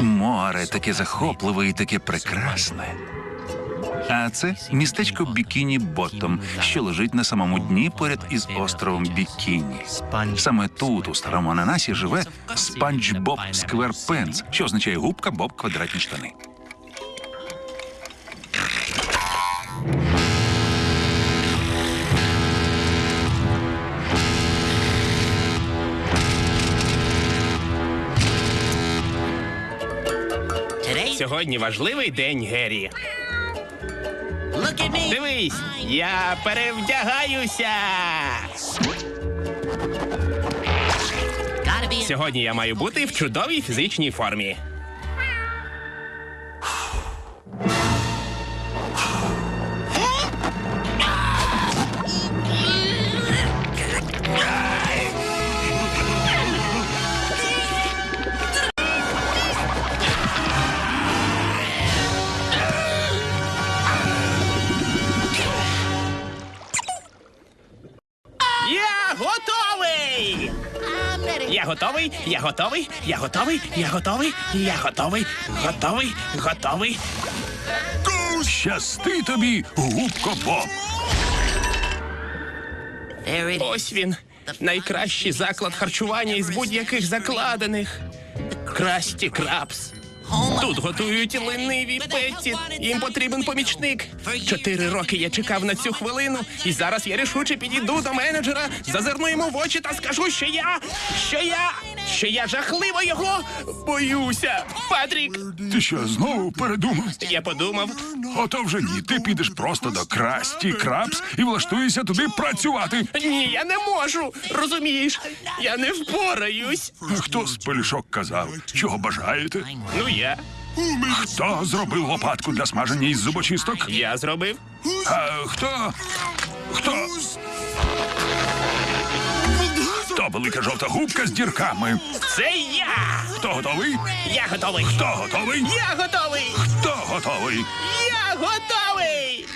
Море таке захопливе і таке прекрасне. А це містечко Бікіні Боттом, що лежить на самому дні поряд із островом Бікіні. Саме тут, у старому ананасі, живе Спанч Боб Скверпенс, що означає губка Боб квадратні штани. Сьогодні важливий день, Геррі. Дивись, я перевдягаюся. Сьогодні я маю бути в чудовій фізичній формі. Готовий! Я готовий, я готовий, я готовий, я готовий, я готовий, готовий, готовий. Щасти тобі, губко Боб! Ось він. Найкращий заклад харчування із будь-яких закладених. Красті крабс. Тут готують лениві Петті. Їм потрібен помічник. Чотири роки я чекав на цю хвилину, і зараз я рішуче підійду до менеджера, зазирну йому в очі та скажу, що я, що я, що я жахливо його боюся. Патрік, Ти що, знову передумав? я подумав, Ото вже ні. Ти підеш просто до Красті Крабс і влаштуєшся туди працювати. ні, я не можу. Розумієш, я не впораюсь. Хто з пелюшок казав, чого бажаєте? Ну я, Хто зробив лопатку для смаження із зубочисток? я зробив. А хто? Хто? Хто велика жовта губка з дірками? Це я! Хто готовий? Я готовий! Хто готовий? Я готовий! Хто готовий? Я готовий!